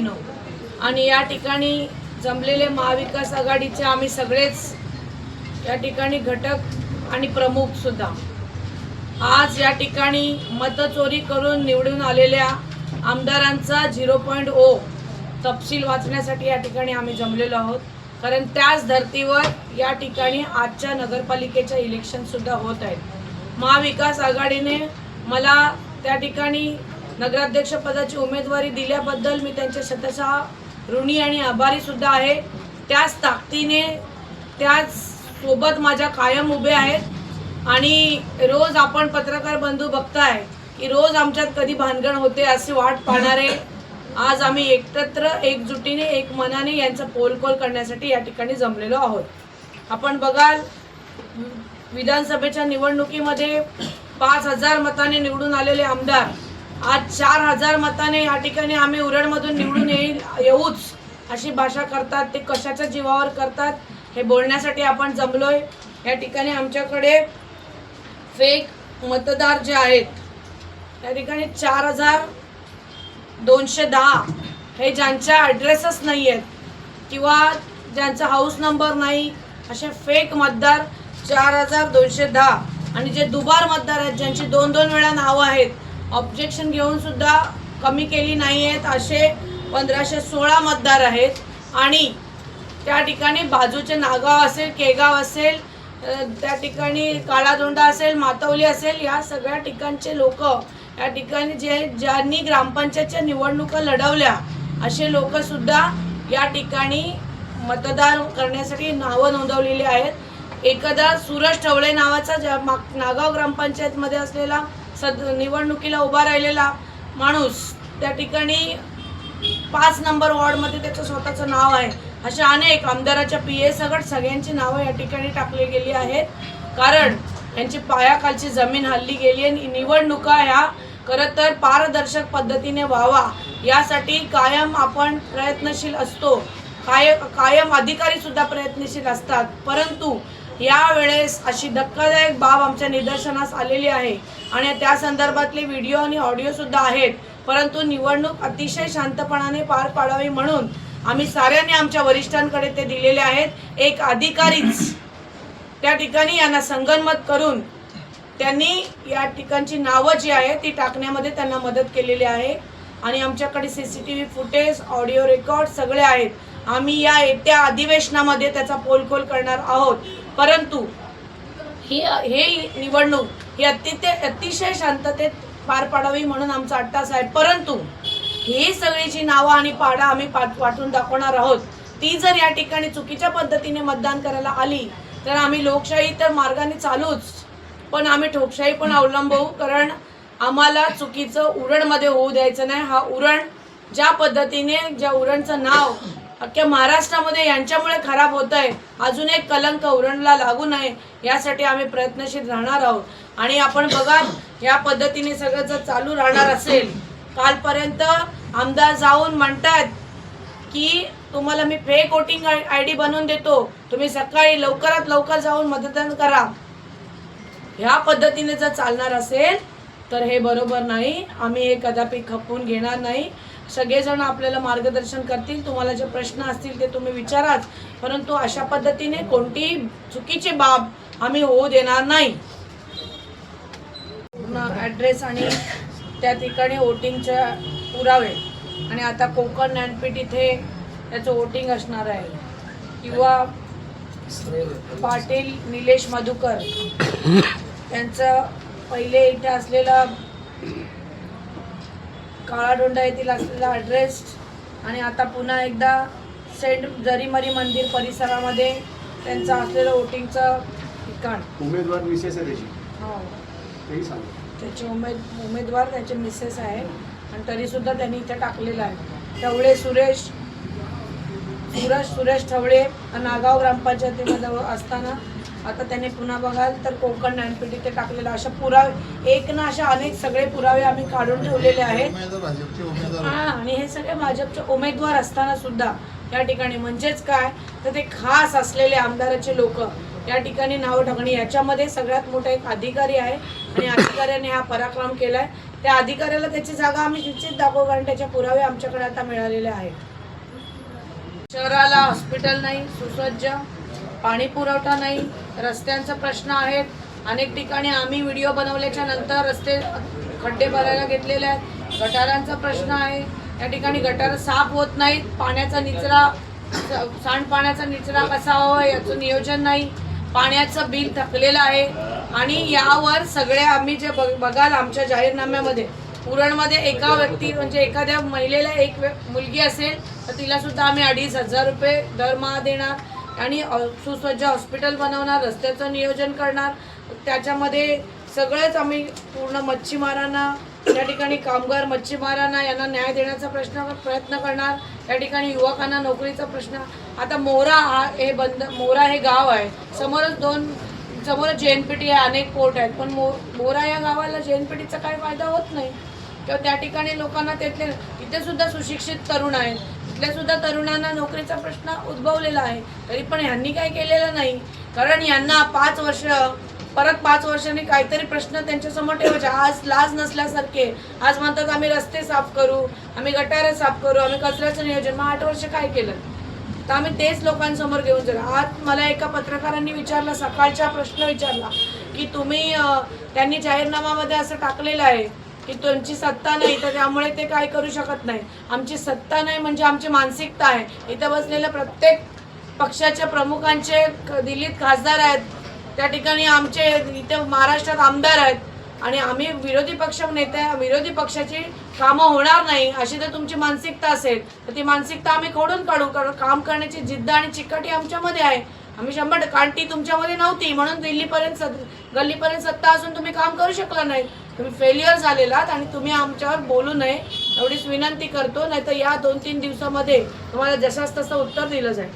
बहिणीनो. आणि या ठिकाणी जमलेले महाविकास आघाडीचे आम्ही सगळेच या ठिकाणी घटक आणि प्रमुख सुद्धा. आज या ठिकाणी मतचोरी करून निवडून आलेल्या आमदारांचा झिरो पॉईंट ओ तपशील वाचण्यासाठी या ठिकाणी आम्ही जमलेलो आहोत. कारण त्याच धर्तीवर या ठिकाणी आजच्या नगरपालिकेच्या इलेक्शनसुद्धा होत आहेत. महाविकास आघाडीने मला त्या ठिकाणी नगराध्यक्षपदाची उमेदवारी दिल्याबद्दल मी त्यांचे शतशः ऋणी आणि आभारी सुद्धा आहे. त्याच ताकदीने त्याच सोबत माझ्या कायम उभे आहेत आणि रोज आपण पत्रकार बंधू बघताय की रोज आमच्यात कधी भानगण होते असे वाट पाहणारे आज आम्ही एकत्र एकजुटीने एक मनाने यांचा पोलकोल करण्यासाठी या ठिकाणी जमलेलो आहोत. आपण बघाल विधानसभेच्या निवडणुकीमध्ये पाच हजार मताने निवडून आलेले आमदार आज चार हजार मताने या ठिकाणी आम्ही उरणमधून निवडून येईल येऊच अशी भाषा करतात. ते कशाच्या जीवावर करतात हे बोलण्यासाठी आपण जमलोय. या ठिकाणी आमच्याकडे फेक मतदार जे आहेत त्या ठिकाणी चार हजार दोनशे दहा हे ज्यांच्या ॲड्रेसच नाही आहेत किंवा ज्यांचा हाऊस नंबर नाही असे फेक मतदार चार हजार दोनशे दहा. आणि जे दुबार मतदार आहेत ज्यांची दोन दोन वेळा नावं आहेत ऑब्जेक्शन घेऊन सुद्धा कमी केली नाही आहेत असे पंधराशे सोळा मतदार आहेत. आणि त्या ठिकाणी बाजूचे नागाव असेल केगाव असेल त्या ठिकाणी काळादोंडा असेल मातवली असेल या सगळ्या ठिकाणचे लोक या ठिकाणी जे ज्यांनी ग्रामपंचायतच्या निवडणुका लढवल्या असे लोकसुद्धा या ठिकाणी मतदान करण्यासाठी नावं नोंदवलेली आहेत. एकदा सूरज ठवळे नावाचा ज्या माग- नागाव ग्रामपंचायतमध्ये असलेला सद निवडणुकीला उभा राहिलेला माणूस त्या ठिकाणी पाच नंबर वॉर्डमध्ये त्याचं स्वतःचं नाव आहे. अशा अनेक आमदाराच्या पी ए सगट सगळ्यांची नावं या ठिकाणी टाकली गेली आहेत. कारण यांची पायाखालची जमीन हल्ली गेली आणि निवडणुका ह्या खरं तर पारदर्शक पद्धतीने व्हावा यासाठी कायम आपण प्रयत्नशील असतो. काय कायम अधिकारीसुद्धा प्रयत्नशील असतात. परंतु यावेळेस अशी धक्कादायक बाब आमच्या निदर्शनास आलेली आहे. आणि त्या संदर्भातले व्हिडिओ आणि ऑडिओसुद्धा आहेत. परंतु निवडणूक अतिशय शांतपणाने पार पाडावी म्हणून आम्ही साऱ्यांनी आमच्या वरिष्ठांकडे ते दिलेले आहेत. एक अधिकारीच त्या ठिकाणी यांना संगनमत करून त्यांनी या ठिकाणची नावं जी आहे ती टाकण्यामध्ये त्यांना मदत केलेली आहे. आणि आमच्याकडे C C T V footage audio record सगळे आहेत. आम्ही या येत्या अधिवेशनामध्ये त्याचा पोलखोल करणार आहोत. परंतु ही हे निवडणूक ही अतिशय अतिशय शांततेत पार पाडावी म्हणून आमचा अट्टास आहे परंतु ही सगळी जी नावं आणि पाडा आम्ही पाट वाटून दाखवणार आहोत. ती जर या ठिकाणी चुकीच्या पद्धतीने मतदान करायला आली तर आम्ही लोकशाही तर मार्गाने चालूच. पण आम्ही ठोकशाही पण अवलंबवू कारण आम्हाला चुकीचं उरणमध्ये होऊ द्यायचं नाही. हा उरण ज्या पद्धतीने ज्या उरणचं नाव अख्ख्या महाराष्ट्रामध्ये यांच्यामुळे खराब होत आहे. अजून एक कलंक उरणला लागू नये यासाठी आम्ही प्रयत्नशील राहणार आहोत. आणि आपण बघा या पद्धतीने सगळं जर चालू राहणार असेल कालपर्यंत आमदार जाऊन म्हणतात की तुम्हाला मी फेक वोटिंग आय डी बनवून देतो. तुम्ही सकाळी लवकरात लवकर जाऊन मतदान करा. ह्या पद्धतीने जर चालणार असेल तर हे बरोबर नाही. आम्ही हे कदापि खपवून घेणार नाही. सगळेजण आपल्याला मार्गदर्शन करतील तुम्हाला जे प्रश्न असतील ते तुम्ही विचाराच परंतु अशा पद्धतीने कोणतीही चुकीची बाब आम्ही होऊ देणार नाही. पूर्ण ॲड्रेस आणि त्या ठिकाणी वोटिंगच्या पुरावे. आणि आता कोकण ज्ञानपीठ इथे त्याचं वोटिंग असणार आहे. किंवा पाटील निलेश मधुकर त्यांचं पहिले इथे असलेला काळाडोंडा येथील असलेला ॲड्रेस आणि आता पुन्हा एकदा सेंट जरीमरी मंदिर परिसरामध्ये त्यांचं असलेलं वोटिंगचं ठिकाण. उमेदवार मिसेस आहे त्याची. हो. त्याचे उमेद उमेदवार त्याचे मिसेस आहे. आणि तरीसुद्धा त्यांनी इथे टाकलेलं आहे. ठवळे सुरेश सुरेश सुरेश ठवळे नागाव ग्रामपंचायतीमध्ये असताना आता त्यांनी पुन्हा बघाल तर कोकण ज्ञानपीठ इथे टाकलेलं अशा पुरावे एक ना अशा अनेक सगळे पुरावे आम्ही काढून ठेवलेले आहेत. हा आणि हे सगळे भाजपचे उमेदवार असताना सुद्धा या ठिकाणी म्हणजेच काय? तर ते खास असलेले आमदाराचे लोक या ठिकाणी नावं टाकणे याच्यामध्ये सगळ्यात मोठा एक अधिकारी आहे. आणि अधिकाऱ्याने हा पराक्रम केलाय. त्या अधिकाऱ्याला त्याची जागा आम्ही निश्चित दाखवू कारण त्याचे पुरावे आमच्याकडे आता मिळालेले आहेत. शहराला हॉस्पिटल नाही सुसज्ज. पाणी पुरवठा नाही रस्त्यांचा प्रश्न आहेत. अनेक ठिकाणी आम्ही व्हिडिओ बनवल्याच्या नंतर रस्ते खड्डे भरायला घेतलेले आहेत. गटारांचा प्रश्न आहे. या ठिकाणी गटार साफ होत नाहीत. पाण्याचा निचरा सांडपाण्याचा निचरा कसा हवा याचं नियोजन नाही. पाण्याचं बिल थकलेलं आहे. आणि यावर सगळे आम्ही जे बघ- बघाल आमच्या जाहीरनाम्यामध्ये पुरणमध्ये एका व्यक्ती म्हणजे एखाद्या महिलेला एक व्य- मुलगी असेल तर तिला सुद्धा आम्ही अडीच हजार रुपये दरमहा देणार. आणि सुसज्ज हॉस्पिटल बनवणार रस्त्याचं नियोजन करणार. त्याच्यामध्ये सगळेच आम्ही पूर्ण मच्छीमारांना त्या ठिकाणी कामगार मच्छीमारांना यांना न्याय देण्याचा प्रश्न प्रयत्न करणार. त्या ठिकाणी युवकांना नोकरीचा प्रश्न. आता मोरा हा हे बंद मोरा हे गाव आहे. समोरच दोन समोर टी आहे अनेक पोर्ट आहेत. पण मो मोरा या गावाला जेएनपीटीचा काही फायदा होत नाही. किंवा त्या ठिकाणी लोकांना त्यातले इथे सुद्धा सुशिक्षित तरुण आहेत. इथल्या सुद्धा तरुणांना नोकरीचा प्रश्न उद्भवलेला आहे. तरी पण ह्यांनी काय केलेलं नाही. कारण यांना पाच वर्ष परत पाच वर्षांनी काहीतरी प्रश्न त्यांच्यासमोर ठेवायचे. आज लाज नसल्यासारखे. आज म्हणतात आम्ही रस्ते साफ करू आम्ही गटारे साफ करू आम्ही कचऱ्याचं नियोजन. मग आठ वर्ष काय केलं? तर आम्ही तेच लोकांसमोर घेऊन जाऊ आज मला एका पत्रकारांनी विचारला सकाळचा प्रश्न विचारला की तुम्ही त्यांनी जाहीरनामामध्ये असं टाकलेलं आहे की तुमची सत्ता नाही तर त्यामुळे ते काय करू शकत नाही. आमची सत्ता नाही म्हणजे आमची मानसिकता आहे. इथं बसलेल्या प्रत्येक पक्षाच्या प्रमुखांचे दिल्लीत खासदार आहेत. त्या ठिकाणी आमचे इथे महाराष्ट्रात आमदार आहेत. आणि आम्ही विरोधी पक्ष नेते विरोधी पक्षाची कामं होणार नाही अशी जर तुमची मानसिकता असेल. तर ती मानसिकता आम्ही खोडून काढू कारण काम करण्याची जिद्द आणि चिकटी आमच्यामध्ये आहे. आम्ही शंभर कारण ती तुमच्यामध्ये नव्हती. म्हणून दिल्लीपर्यंत सत- गल्लीपर्यंत सत्ता असून तुम्ही काम करू शकला नाही. तुम्ही फेल्युअर झालेलात आणि तुम्ही आमच्यावर बोलू नये. एवढीच विनंती करतो नाहीतर या दोन तीन दिवसामध्ये तुम्हाला जशास तसं उत्तर दिलं जाईल.